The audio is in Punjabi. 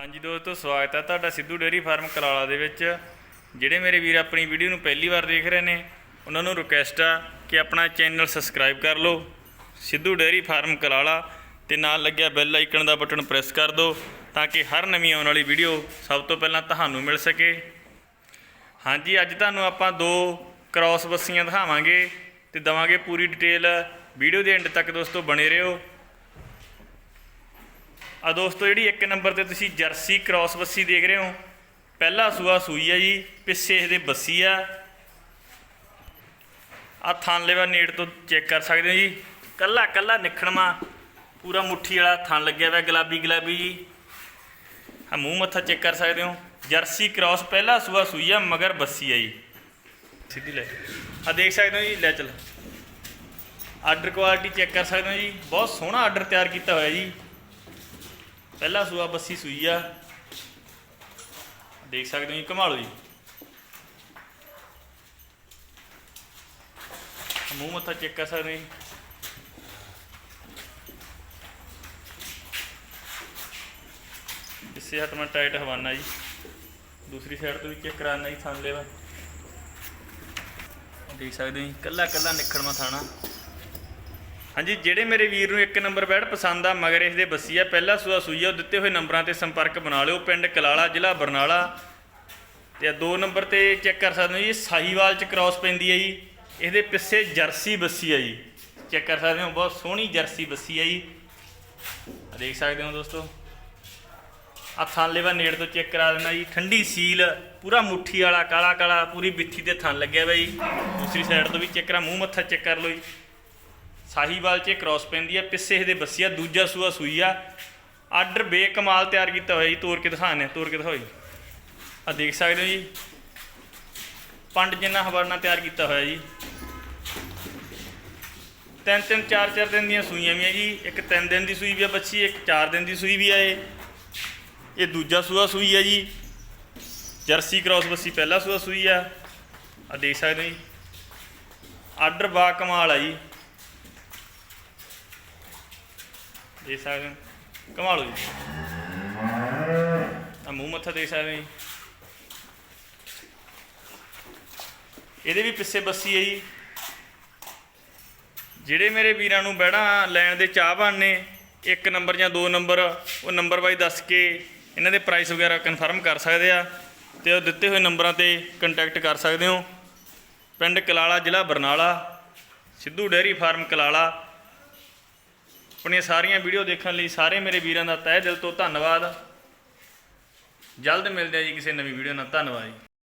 ਹਾਂਜੀ ਦੋਸਤੋ, ਸਵਾਗਤ ਹੈ ਤੁਹਾਡਾ ਸਿੱਧੂ ਡੇਅਰੀ ਫਾਰਮ ਕਲਾਲਾ ਦੇ ਵਿੱਚ। ਜਿਹੜੇ ਮੇਰੇ ਵੀਰ ਆਪਣੀ ਵੀਡੀਓ ਨੂੰ ਪਹਿਲੀ ਵਾਰ ਦੇਖ ਰਹੇ ਨੇ, ਉਹਨਾਂ ਨੂੰ ਰਿਕੁਐਸਟ ਆ ਕਿ ਆਪਣਾ ਚੈਨਲ ਸਬਸਕ੍ਰਾਈਬ ਕਰ ਲਓ। ਸਿੱਧੂ ਡੇਅਰੀ ਫਾਰਮ ਕਲਾਲਾ ਤੇ ਨਾਲ ਲੱਗਿਆ ਬੈਲ ਆਈਕਨ ਦਾ ਬਟਨ ਪ੍ਰੈਸ ਕਰ ਦਿਓ ਤਾਂ ਕਿ ਹਰ ਨਵੀਂ ਆਉਣ ਵਾਲੀ ਵੀਡੀਓ ਸਭ ਤੋਂ ਪਹਿਲਾਂ ਤੁਹਾਨੂੰ ਮਿਲ ਸਕੇ। ਹਾਂਜੀ, ਅੱਜ ਤੁਹਾਨੂੰ ਆਪਾਂ ਦੋ ਕ੍ਰਾਸ ਬੱਸੀਆਂ ਦਿਖਾਵਾਂਗੇ ਤੇ ਦਵਾਂਗੇ ਪੂਰੀ ਡਿਟੇਲ ਵੀਡੀਓ ਦੇ ਐਂਡ ਤੱਕ ਦੋਸਤੋ ਬਣੇ ਰਹੋ। ਆ ਦੋਸਤੋ, ਜਿਹੜੀ ਇੱਕ ਨੰਬਰ ਤੇ ਤੁਸੀਂ ਜਰਸੀ ਕ੍ਰਾਸ ਬੱਸੀ ਦੇਖ ਰਹੇ ਹੋ, ਪਹਿਲਾ ਸੂਆ ਸੂਈ ਆ ਜੀ, ਪਿੱਛੇ ਇਹਦੇ ਬੱਸੀ ਆ। ਆ ਥਣ ਲੈਵਾ ਨੇੜ ਤੋਂ ਚੈੱਕ ਕਰ ਸਕਦੇ ਹੋ ਜੀ। ਕੱਲਾ ਕੱਲਾ ਨਿਖਣਵਾ ਪੂਰਾ ਮੁੱਠੀ ਵਾਲਾ ਥਣ ਲੱਗਿਆ ਹੋਇਆ, ਗੁਲਾਬੀ ਗੁਲਾਬੀ ਜੀ। ਆ ਮੂੰਹ ਮੱਥਾ ਚੈੱਕ ਕਰ ਸਕਦੇ ਹੋ। ਜਰਸੀ ਕ੍ਰਾਸ ਪਹਿਲਾ ਸੂਆ ਸੂਈ ਆ, ਮਗਰ ਬੱਸੀ ਆ ਜੀ। ਸਿੱਧੀ ਲੈ ਆ ਦੇਖ ਸਕਦੇ ਹੋ ਜੀ, ਲੈ ਚਲ। ਆਰਡਰ ਕੁਆਲਿਟੀ ਚੈੱਕ ਕਰ ਸਕਦੇ ਹੋ ਜੀ। ਬਹੁਤ ਸੋਹਣਾ ਆਰਡਰ ਤਿਆਰ ਕੀਤਾ ਹੋਇਆ ਜੀ। ਪਹਿਲਾ ਸੂਆ ਬੱਸੀ ਸੂਈ ਆ। ਦੇਖ ਸਕਦੇ ਹੋ ਜੀ ਕਮਾਲੋ ਜੀ। ਮੂੰਹ ਮੱਥਾ ਚੈੱਕ ਕਰ ਸਕਦੇ ਹੋ ਇਸੇ ਹੱਥ ਮੈਂ ਟਾਈਟ ਹਵਾਨਾ ਜੀ। ਦੂਸਰੀ ਸਾਈਡ ਤੋਂ ਵੀ ਚੈੱਕ ਕਰਾਨਾ ਜੀ ਥਾਂ ਲੈਵਾ। ਦੇਖ ਸਕਦੇ ਹੋ ਜੀ ਕੱਲਾ ਕੱਲਾ ਨਿਖੜਵਾ ਥਾਣਾ। ਹਾਂਜੀ, ਜਿਹੜੇ ਮੇਰੇ ਵੀਰ ਨੂੰ ਇੱਕ ਨੰਬਰ ਬੈਡ ਪਸੰਦ ਆ, ਮਗਰ ਇਸ ਦੇ ਬੱਸੀ ਆ, ਪਹਿਲਾ ਸੂਆ ਸੂਈ ਆ, ਉਹ ਦਿੱਤੇ ਹੋਏ ਨੰਬਰਾਂ ਤੇ ਸੰਪਰਕ ਬਣਾ ਲਿਓ। ਪਿੰਡ ਕਲਾਲਾ, ਜ਼ਿਲ੍ਹਾ ਬਰਨਾਲਾ। ਤੇ ਦੋ ਨੰਬਰ ਤੇ ਚੈੱਕ ਕਰ ਸਕਦੇ ਹੋ ਜੀ, ਸਾਹੀਵਾਲ ਚ ਕ੍ਰਾਸ ਪੈਂਦੀ ਹੈ ਜੀ। ਇਹਦੇ ਪਿੱਛੇ ਜਰਸੀ ਬੱਸੀ ਆ ਜੀ। ਚੈੱਕ ਕਰ ਸਕਦੇ ਹੋ, ਬਹੁਤ ਸੋਹਣੀ ਜਰਸੀ ਬੱਸੀ ਆ ਜੀ। ਦੇਖ ਸਕਦੇ ਹੋ ਦੋਸਤੋ। ਆ ਥਣ ਲੈਵਾ ਨੇੜ ਤੋਂ ਚੈੱਕ ਕਰਾ ਦੇਣਾ ਜੀ। ਠੰਡੀ ਸੀਲ, ਪੂਰਾ ਮੁੱਠੀ ਵਾਲਾ ਕਾਲਾ ਕਾਲਾ ਪੂਰੀ ਬਿੱਥੀ ਤੇ ਥਣ ਲੱਗਿਆ ਹੋਇਆ ਜੀ। ਦੂਸਰੀ ਸਾਈਡ ਤੋਂ ਵੀ ਚੈੱਕ ਕਰਾ, ਮੂੰਹ ਮੱਥਾ ਚੈੱਕ ਕਰ ਲਓ ਜੀ। ਸਾਹੀਵਾਲ 'ਚ ਕ੍ਰਾਸ ਪੈਂਦੀ ਆ ਪਿੱਸੇ ਦੇ ਬੱਸੀ ਆ, ਦੂਜਾ ਸੂਆ ਸੂਈ ਆ। ਆਰਡਰ ਬੇਕਮਾਲ ਤਿਆਰ ਕੀਤਾ ਹੋਇਆ ਜੀ, ਤੋਰ ਕੇ ਦਿਖਾਣੇ ਤੋਰ ਕੇ ਦਿਖਾਓ ਜੀ। ਆ ਦੇਖ ਸਕਦੇ ਹੋ ਜੀ। ਪੰਡ ਜਿੰਨਾ ਹਵਾਨਾ ਤਿਆਰ ਕੀਤਾ ਹੋਇਆ ਜੀ। ਤਿੰਨ ਤਿੰਨ, ਚਾਰ ਚਾਰ ਦਿਨ ਦੀਆਂ ਸੂਈਆਂ ਵੀ ਆ ਜੀ। ਇੱਕ ਤਿੰਨ ਦਿਨ ਦੀ ਸੂਈ ਵੀ ਆ ਬੱਚੀ, ਇੱਕ ਚਾਰ ਦਿਨ ਦੀ ਸੂਈ ਵੀ ਆ ਇਹ। ਇਹ ਦੂਜਾ ਸੂਆ ਸੂਈ ਆ ਜੀ। ਜਰਸੀ ਕ੍ਰਾਸ ਬੱਸੀ ਪਹਿਲਾ ਸੂਆ ਸੂਈ ਆ। ਆ ਦੇਖ ਸਕਦੇ ਹੋ ਜੀ। ਆਰਡਰ ਬਾ ਕਮਾਲ ਆ ਜੀ। ਦੇਖ ਸਕਦੇ ਹੋ। ਕਮਾਲ ਹੋ ਜੀ ਆ ਮੂੰਹ ਮੱਥਾ ਦੇਖ ਸਕਦੇ ਹੋ ਜੀ। ਇਹਦੇ ਵੀ ਪਿੱਛੇ ਬੱਸੀ ਹੈ ਜੀ। ਜਿਹੜੇ ਮੇਰੇ ਵੀਰਾਂ ਨੂੰ ਬਹਿਣਾ ਲੈਣ ਦੇ ਚਾਹਵਾਨ ਨੇ, ਇੱਕ ਨੰਬਰ ਜਾਂ ਦੋ ਨੰਬਰ, ਉਹ ਨੰਬਰ ਵਾਈ ਦੱਸ ਕੇ ਇਹਨਾਂ ਦੇ ਪ੍ਰਾਈਸ ਵਗੈਰਾ ਕਨਫਰਮ ਕਰ ਸਕਦੇ ਆ ਤੇ ਉਹ ਦਿੱਤੇ ਹੋਏ ਨੰਬਰਾਂ ਤੇ ਕੰਟੈਕਟ ਕਰ ਸਕਦੇ ਹੋ। ਪਿੰਡ ਕਲਾਲਾ ਜ਼ਿਲ੍ਹਾ ਬਰਨਾਲਾ, ਸਿੱਧੂ ਡੇਅਰੀ ਫਾਰਮ ਕਲਾਲਾ ਆਪਣੀਆਂ ਸਾਰੀਆਂ ਵੀਡੀਓ ਦੇਖਣ ਲਈ ਸਾਰੇ ਮੇਰੇ ਵੀਰਾਂ ਦਾ ਤਹਿ ਦਿਲ ਤੋਂ ਧੰਨਵਾਦ। ਜਲਦ ਮਿਲਦੇ ਆ ਜੀ ਕਿਸੇ ਨਵੀਂ ਵੀਡੀਓ ਨਾਲ। ਧੰਨਵਾਦ ਜੀ।